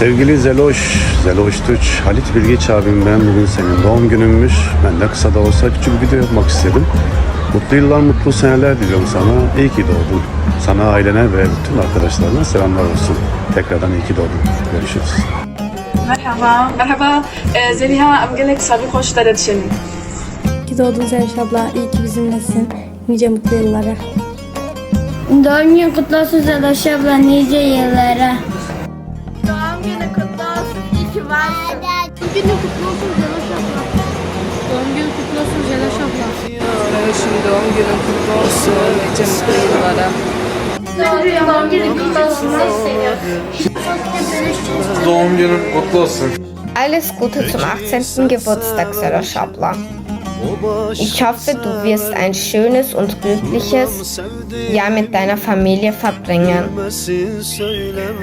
Sevgili Zeloş, Zeloş Tuç, Halit Bilgeç abim ben bugün senin doğum gününmüş. Ben de kısa da olsa küçük bir video yapmak istedim. Mutlu yıllar, mutlu seneler diliyorum sana. İyi ki doğdun. Sana, ailene ve bütün arkadaşlarına selamlar olsun. Tekrardan iyi ki doğdun. Görüşürüz. Merhaba. Merhaba. Ee, Zeliha Amgelek Sabi hoş geldin. ki doğdun Zeliş abla. İyi ki bizimlesin. Nice mutlu yıllara. Doğum günü kutlu olsun Zaloş abla nice yıllara. Varsın. Doğum günü kutlu olsun Zaloş abla. Doğum günü kutlu olsun Zaloş abla. Şimdi doğum günün kutlu olsun. Nice mutlu yıllara. Doğum günü kutlu olsun. Doğum günün kutlu olsun. Alles Gute zum 18. Geburtstag, Sarah Schabler. Ich hoffe, du wirst ein schönes und glückliches Jahr mit deiner Familie verbringen.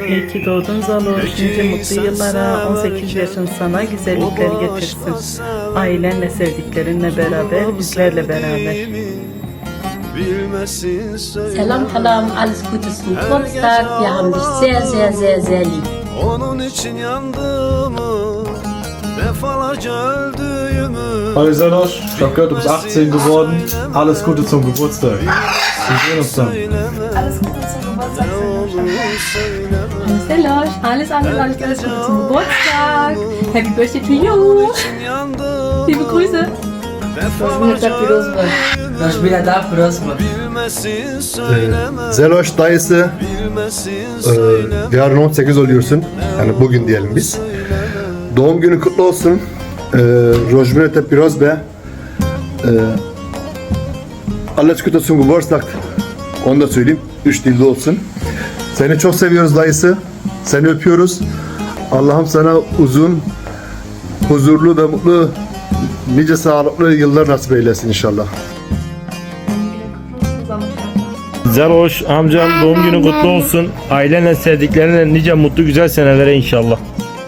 İyi ki doğdun Zaloş. Nice mutlu yıllara 18 yaşın sana güzellikler getirsin. Ailenle sevdiklerinle beraber, bizlerle beraber. Salam salam, alles Gute zum Geburtstag. Wir haben dich sehr, sehr, sehr, sehr lieb. Onun için yandığımı Hallo Salosch, ich habe gehört, du bist 18 geworden. Alles Gute zum Geburtstag. Wir sehen uns dann. Seloş. Alles, alles, alles, alles Gute zum Geburtstag. Happy Birthday to you. Liebe Grüße. Bilmesin söyleme Zeloş dayısı e, yarın 18 oluyorsun. Yani bugün diyelim biz. Doğum günü kutlu olsun. E, Rojmete Pirozbe. E, Alles Gute zum Geburtstag. Onu da söyleyeyim. Üç dilde olsun. Seni çok seviyoruz dayısı. Seni öpüyoruz. Allah'ım sana uzun, huzurlu ve mutlu, nice sağlıklı yıllar nasip eylesin inşallah. Zeroş amcam doğum günü kutlu olsun. Ailenle sevdiklerinle nice mutlu güzel senelere inşallah.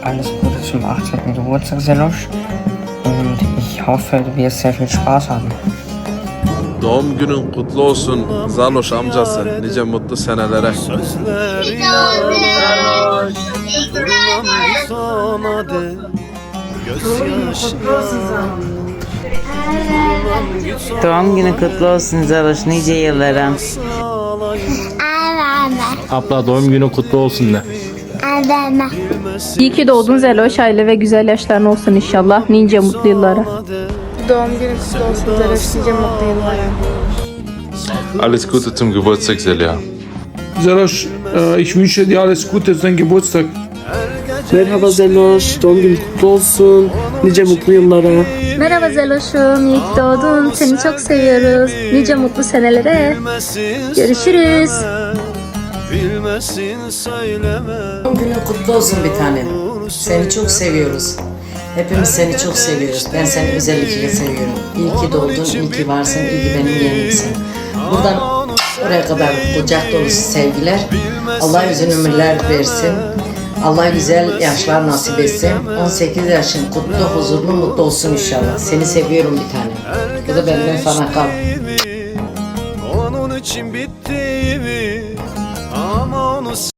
Gute zum 18. Geburtstag, Zelosch. Und ich hoffe, du wirst sehr viel Spaß haben. Doğum günün kutlu olsun Zaloş amcası. Nice mutlu senelere. Doğum günü kutlu olsun Zaloş. Nice yıllara. Abla doğum günü kutlu olsun de. İyi ki doğdun Zeloş. Aile ve güzel yaşların olsun inşallah. Nice mutlu yıllara. Doğum günü kutlu olsun Zaloş. Nice mutlu yıllara. Alles Gute zum Geburtstag Celia. Zaloş, ich wünsche dir alles Gute zum Geburtstag. Merhaba Zeloş. Doğum günü kutlu olsun. Nice mutlu yıllara. Merhaba Zeloş'um. İyi ki doğdun. Seni çok seviyoruz. Nice mutlu senelere. Görüşürüz. Bilmesin söyleme Doğum günü kutlu olsun bir tanem. Seni çok seviyoruz. Hepimiz seni çok seviyoruz. Ben seni özellikle seviyorum. İyi ki doğdun, iyi ki varsın, iyi ki benim yeğenimsin. Buradan oraya kadar kucak dolusu sevgiler. Allah uzun ömürler versin. Allah güzel yaşlar nasip etsin. 18 yaşın kutlu, huzurlu, mutlu olsun inşallah. Seni seviyorum bir tane. Bu da benden sana kal. Onun için bittiğimi Ama onu